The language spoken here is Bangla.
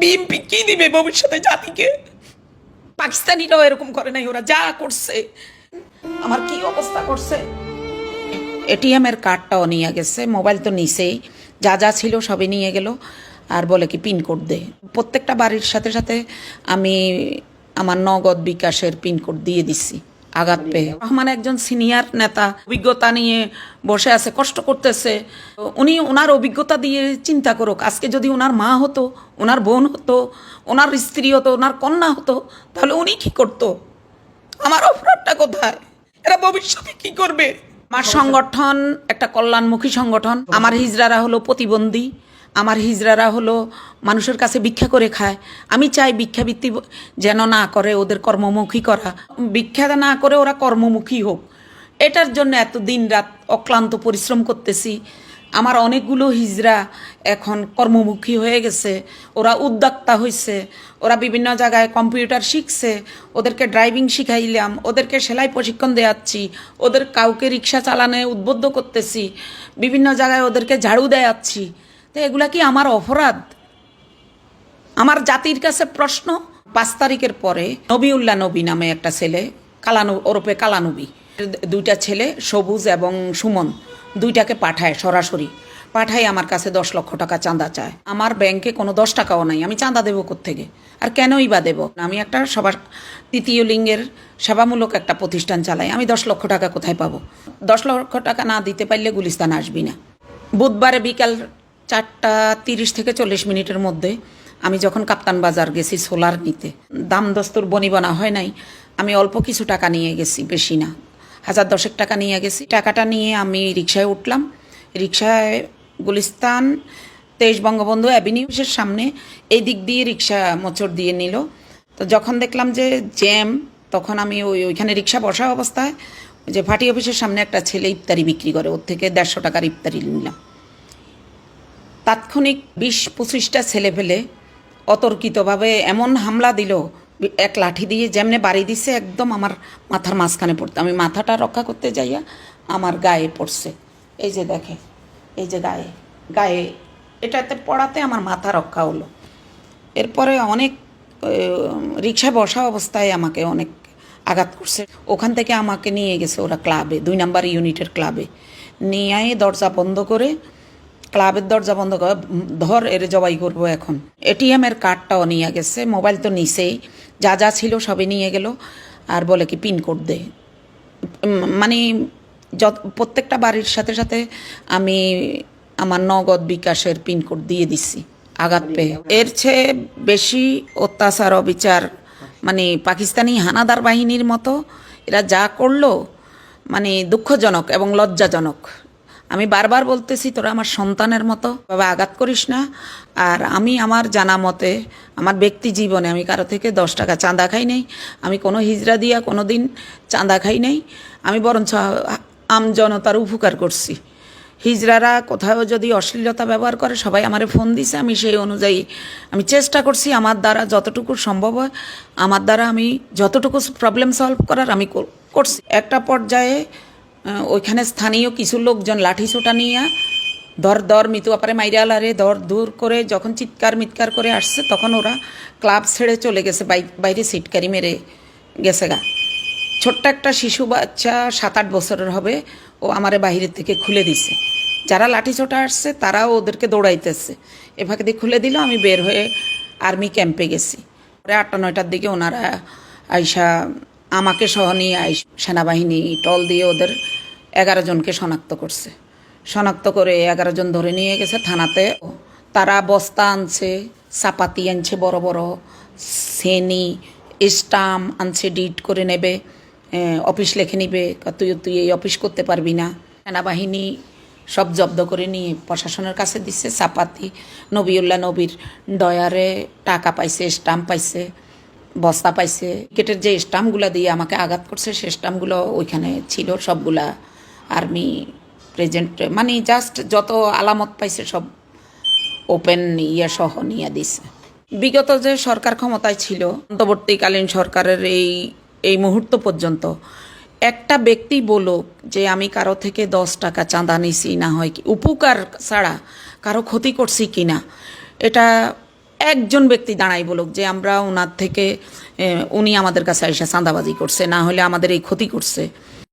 বিএনপি কি দিবে ভবিষ্যতে জাতিকে? পাকিস্তানিরাও এরকম করে নাই, ওরা যা করছে, আমার কি অবস্থা করছে? এটিএম এর কার্ডটাও নিয়ে গেছে, মোবাইল তো নিছেই, যা যা ছিল সবই নিয়ে গেল, আর বলে কি পিনকোড দে। প্রত্যেকটা বাড়ির সাথে সাথে আমি আমার নগদ বিকাশের পিনকোড দিয়ে দিছি। আঘাত পেয়ে। রহমান একজন সিনিয়র নেতা অভিজ্ঞতা নিয়ে বসে আছে কষ্ট করতেছে। উনি ওনার অভিজ্ঞতা দিয়ে চিন্তা করুক আজকে যদি ওনার মা হতো ওনার বোন হতো ওনার স্ত্রী হতো ওনার কন্যা হতো তাহলে উনি কি করতো? আমার অপরাধটা কোথায়? এরা ভবিষ্যতে কি করবে? আমার সংগঠন একটা কল্যাণমুখী সংগঠন আমার হিজড়ারা হলো প্রতিবন্ধী। আমার হিজড়ারা হলো মানুষের কাছে ভিক্ষা করে খায়। আমি চাই ভিক্ষাবৃত্তি যেন না করে, ওদের কর্মমুখী করা। ভিক্ষা না করে ওরা কর্মমুখী হোক। এটার জন্য এত দিন রাত অক্লান্ত পরিশ্রম করতেছি। আমার অনেকগুলো হিজড়া এখন কর্মমুখী হয়ে গেছে। ওরা উদ্যোক্তা হয়েছে ওরা বিভিন্ন জায়গায় কম্পিউটার শিখছে। ওদেরকে ড্রাইভিং শিখাইলাম। ওদেরকে সেলাই প্রশিক্ষণ দেওয়াচ্ছি ওদের কাউকে রিক্সা চালানে উদ্বুদ্ধ করতেছি। বিভিন্ন জায়গায় ওদেরকে ঝাড়ু দেয়াচ্ছি। তো এগুলা কি আমার অপরাধ? আমার জাতির কাছে প্রশ্ন। পাঁচ তারিখের পরে নবিউল্লাহ নবী নামে একটা ছেলে, কালানু ওরপে কালানবী। দুইটা ছেলে, সবুজ এবং সুমন, দুইটাকে পাঠায় সরাসরি। পাঠাই আমার কাছে দশ লক্ষ টাকা চাঁদা চায়। আমার ব্যাংকে কোনো দশ টাকাও নাই, আমি চাঁদা দেবো থেকে আর কেনই বা দেবো? আমি একটা সবার তৃতীয় লিঙ্গের সেবামূলক একটা প্রতিষ্ঠান চালাই, আমি দশ লক্ষ টাকা কোথায় পাবো? দশ লক্ষ টাকা না দিতে পারলে গুলিস্তান আসবি না। বুধবারে বিকাল চারটা তিরিশ থেকে চল্লিশ মিনিটের মধ্যে আমি যখন কাপ্তান বাজার গেছি সোলার নিতে। দাম দস্তুর বনিবনা হয় নাই। আমি অল্প কিছু টাকা নিয়ে গেছি, বেশি না। হাজার দশেক টাকা নিয়ে গেছি। টাকাটা নিয়ে আমি রিক্সায় উঠলাম। রিক্সায় গুলিস্তান, তেইশ বঙ্গবন্ধু অ্যাভিনিউসের সামনে এই দিক দিয়ে রিক্সা মোচড় দিয়ে নিল। তো যখন দেখলাম যে জ্যাম, তখন আমি ওই ওইখানে রিক্সা বসা অবস্থায় যে ফাটি অফিসের সামনে একটা ছেলে ইফতারি বিক্রি করে। ওর থেকে দেড়শো টাকার ইফতারি নিলাম। তাৎক্ষণিক বিশ পঁচিশটা ছেলে ফেলে অতর্কিতভাবে এমন হামলা দিল, এক লাঠি দিয়ে যেমনে বাড়ি দিছে, একদম আমার মাথার মাঝখানে পড়তে। আমি মাথাটা রক্ষা করতে যাইয়া আমার গায়ে পড়ছে। এই যে দেখে এই যে গায়ে গায়ে, এটাতে পড়াতে আমার মাথা রক্ষা হলো। এরপরে অনেক রিক্সায় বসা অবস্থায় আমাকে অনেক আঘাত করছে। ওখান থেকে আমাকে নিয়ে গেছে ওরা ক্লাবে, দুই নাম্বার ইউনিটের ক্লাবে। নিয়ে দরজা বন্ধ করে ক্লাবের দরজা বন্ধ করে, ধর এর জবাই করব এখন। এটিএম এর কার্ডটাও নিয়ে গেছে, মোবাইল তো নিছেই, যা যা ছিল সবই নিয়ে গেল, আর বলে কি পিনকোড দে। মানে যত, প্রত্যেকটা বাড়ির সাথে সাথে আমি আমার নগদ বিকাশের পিনকোড দিয়ে দিছি, আঘাত পেয়ে। এর চেয়ে বেশি অত্যাচার, অবিচার মানে পাকিস্তানি হানাদার বাহিনীর মতো, এরা যা করল মানে দুঃখজনক এবং লজ্জাজনক। আমি বারবার বলতেছি, তোরা আমার সন্তানের মতো, বাবা আঘাত করিস না। আর আমি আমার জানা মতে, আমার ব্যক্তি জীবনে আমি কারও থেকে দশ টাকা চাঁদা খাই নাই। আমি কোনো হিজড়া দিয়া কোনো দিন চাঁদা খাই নাই। আমি বরঞ্চ আম জনতার উপকার করছি। হিজড়ারা কোথাও যদি অশ্লীলতা ব্যবহার করে, সবাই আমারে ফোন দিছে। আমি সেই অনুযায়ী আমি চেষ্টা করছি আমার দ্বারা যতটুকু সম্ভব হয়, আমার দ্বারা আমি যতটুকু প্রবলেম সলভ করার আমি কর- করছি। একটা পর্যায়ে ওইখানে স্থানীয় কিছু লোকজন লাঠি ছোটা নিয়ে দর দর মিতু আপারে মাইরালারে দর দূর করে যখন চিৎকার মিৎকার করে আসছে, তখন ওরা ক্লাব ছেড়ে চলে গেছে, বাই- বাইরে সিটকারি মেরে গেছে গা। ছোট্ট একটা শিশু বাচ্চা সাত আট বছরের হবে, ও আমারে বাহিরের থেকে খুলে দিছে। যারা লাঠি ছোটা আসছে, তারাও ওদেরকে দৌড়াইতেছে। এ দিয়ে খুলে দিল, আমি বের হয়ে আর্মি ক্যাম্পে গেছি। পরে আটটা নয়টার দিকে ওনারা আইসা আমাকে সহ নিয়ে আইস। সেনাবাহিনী টল দিয়ে ওদের এগারো জনকে শনাক্ত করছে। শনাক্ত করে এগারো জন ধরে নিয়ে গেছে থানাতে। তারা বস্তা আনছে, চাপাতি আনছে, বড় বড় সেনি স্টাম্প আনছে, ডিট করে নেবে। অফিস লেখে নিবে। তুই তুই এই অফিস করতে পারবি না। সেনাবাহিনী সব জব্দ করে নিয়ে প্রশাসনের কাছে দিচ্ছে চাপাতি। নবিউল্লাহ নবীর ডয়ারে টাকা পাইছে স্টাম্প পাইছে। বস্তা পাইছে। ক্রিকেটের যে স্টাম্পগুলো দিয়ে আমাকে আঘাত করছে, সে স্টাম্পগুলো ওইখানে ছিল সবগুলা আর্মি প্রেজেন্ট মানে জাস্ট যত আলামত পাইছে সব ওপেন ইয়ে সহ নিয়ে দিছে। বিগত যে সরকার ক্ষমতায় ছিল, অন্তর্বর্তীকালীন সরকারের এই এই মুহূর্ত পর্যন্ত একটা ব্যক্তি বলুক যে আমি কারও থেকে দশ টাকা চাঁদা নিছি, না হয় কি উপকার ছাড়া কারও ক্ষতি করছি কি না এটা একজন ব্যক্তি দাঁড়াই বলুক যে আমরা ওনার থেকে উনি আমাদের কাছে এসে চাঁদাবাজি করছে, না হলে আমাদের এই ক্ষতি করছে।